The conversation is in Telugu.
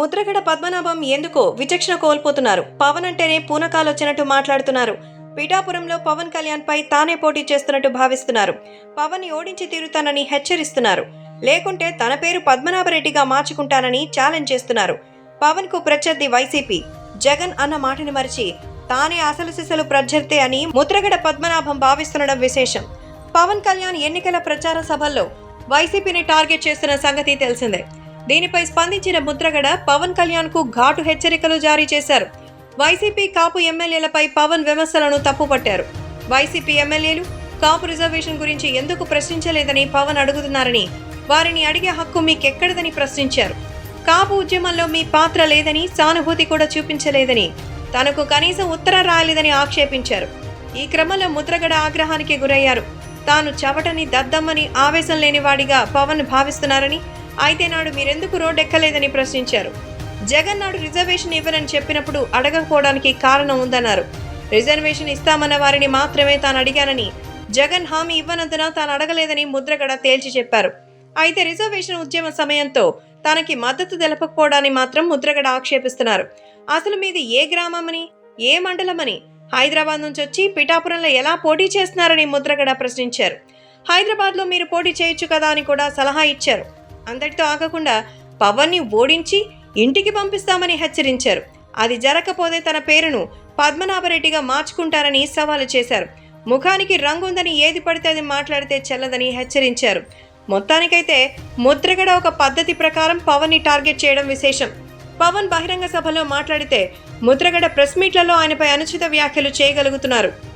ముద్రగడ పద్మనాభం ఎందుకో విచక్షణ కోల్పోతున్నారు. పవన్ అంటేనే పూనకాలొచ్చినట్టు మాట్లాడుతున్నారు. పిఠాపురంలో పవన్ కళ్యాణ్ పై తానే పోటీ చేస్తున్నట్టు భావిస్తున్నారు. పవన్ ఓడించి తీరుతానని హెచ్చరిస్తున్నారు. లేకుంటే తన పేరు పద్మనాభరెడ్డిగా మార్చుకుంటానని ఛాలెంజ్ చేస్తున్నారు. పవన్కు ప్రత్యర్థి వైసీపీ. జగన్ అన్న మాటని మరిచి తానే అసలు సిసలు ప్రత్యర్థి అని ముద్రగడ పద్మనాభం భావిస్తుండడం విశేషం. పవన్ కళ్యాణ్ ఎన్నికల ప్రచార సభల్లో వైసీపీని టార్గెట్ చేస్తున్న సంగతి తెలిసిందే. దీనిపై స్పందించిన ముద్రగడ పవన్ కళ్యాణ్కు ఘాటు హెచ్చరికలు జారీ చేశారు. వైసీపీ కాపు ఎమ్మెల్యేలపై పవన్ విమర్శలను తప్పుపట్టారు. వైసీపీ ఎమ్మెల్యేలు కాపు రిజర్వేషన్ గురించి ఎందుకు ప్రశ్నించలేదని పవన్ అడుగుతున్నారని వారిని అడిగే హక్కు మీకెక్కడదని ప్రశ్నించారు. కాపు ఉద్యమంలో మీ పాత్ర లేదని సానుభూతి కూడా చూపించలేదని తనకు కనీసం ఉత్తరం రాలేదని ఆక్షేపించారు. ఈ క్రమంలో ముద్రగడ ఆగ్రహానికి గురయ్యారు. తాను చవటని దద్దమ్మని ఆవేశం లేనివాడిగా పవన్ భావిస్తున్నారని అయితే నాడు మీరెందుకు రోడ్ ఎక్కలేదని ప్రశ్నించారు. జగన్ నాడు రిజర్వేషన్ ఇవ్వనని చెప్పినప్పుడు అడగకపోవడానికి కారణం ఉందన్నారు. రిజర్వేషన్ ఇస్తామన్న వారిని మాత్రమే తాను అడిగానని జగన్ హామీ ఇవ్వనందున తాను అడగలేదని ముద్రగడ తేల్చి చెప్పారు. అయితే రిజర్వేషన్ ఉద్యమ సమయంతో తనకి మద్దతు తెలపకపోవడాన్ని మాత్రం ముద్రగడ ఆక్షేపిస్తున్నారు. అసలు మీది ఏ గ్రామమని ఏ మండలమని హైదరాబాద్ నుంచి వచ్చి పిఠాపురంలో ఎలా పోటీ చేస్తున్నారని ముద్రగడ ప్రశ్నించారు. హైదరాబాద్లో మీరు పోటీ చేయొచ్చు కదా అని కూడా సలహా ఇచ్చారు. అందరితో ఆగకుండా పవన్ని ఓడించి ఇంటికి పంపిస్తామని హెచ్చరించారు. అది జరగకపోతే తన పేరును పద్మనాభరెడ్డిగా మార్చుకుంటారని సవాలు చేశారు. ముఖానికి రంగుందని ఏది పడితే అది మాట్లాడితే చెల్లదని హెచ్చరించారు. మొత్తానికైతే ముద్రగడ ఒక పద్ధతి ప్రకారం పవన్ని టార్గెట్ చేయడం విశేషం. పవన్ బహిరంగ సభలో మాట్లాడితే ముద్రగడ ప్రెస్ మీట్లలో ఆయనపై అనుచిత వ్యాఖ్యలు చేయగలుగుతున్నారు.